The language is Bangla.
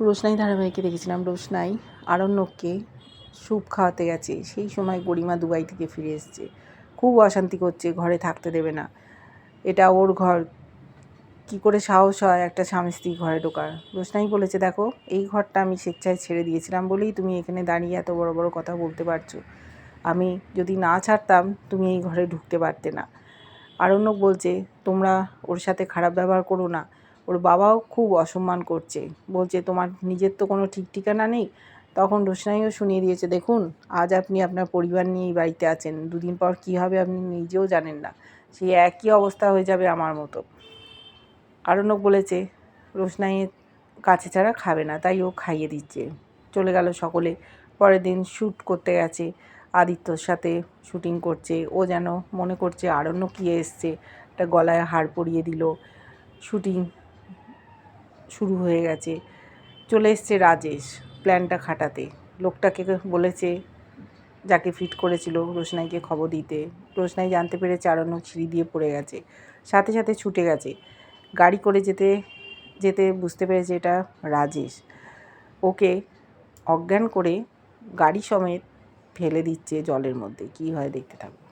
রোশনাই ধারাবাহিকে দেখেছিলাম, রোশনাই, আরণ্যককে স্যুপ খাওয়াতে গেছে। সেই সময় গরিমা দুবাই থেকে ফিরে এসছে। খুব অশান্তি করছে, ঘরে থাকতে দেবে না। এটা ওর ঘর। কি করে সাহস হয় একটা স্বামী স্ত্রী ঘরে ঢোকার? রোশনাই বলেছে, দেখো, এই ঘরটা আমি স্বেচ্ছায় ছেড়ে দিয়েছিলাম বলেই তুমি এখানে দাঁড়িয়ে এত বড় বড় কথা বলতে পারছ। আমি যদি না ছাড়তাম, তুমি এই ঘরে ঢুকতে পারতে না। আরণ্যক বলছে, তোমরা ওর সাথে খারাপ ব্যবহার করো না। ওর বাবাও খুব অসম্মান করছে। বলছে, তোমার নিজের তো কোনো ঠিক ঠিকানা নেই? তখন রোশনাইও শুনিয়ে দিয়েছে, দেখুন, আজ আপনি আপনার পরিবার নিয়ে এই বাড়িতে আছেন। দুদিন পর কী হবে আপনি নিজেও জানেন না। সেই একই অবস্থা হয়ে যাবে আমার মতো। আরণ্যক বলেছে, রোশনাইয়ের কাছে ছাড়া খাবে না, তাই ও খাইয়ে দিচ্ছে। চলে গেল সকলে। পরের দিন শ্যুট করতে গেছে, আদিত্যর সাথে শুটিং করছে। ও যেন মনে করছে আরণ্য কি এসছে। একটা গলায় হার পরিয়ে দিল। শুটিং শুরু হয়ে গেছে। চলে এসছে রাজেশ প্ল্যানটা খাটাতে। লোকটাকে বলেছে, যাকে ফিট করেছিল রোশনাইকে খবর দিতে। রোশনাই জানতে পেরেছে আরণ্য সিঁড়ি দিয়ে পড়ে গেছে। সাথে সাথে ছুটে গেছে। গাড়ি করে যেতে যেতে বুঝতে পেরেছে এটা রাজেশ। ওকে অজ্ঞান করে গাড়ি সমেত ফেলে দিচ্ছে জলের মধ্যে। কী হয় দেখতে থাকো।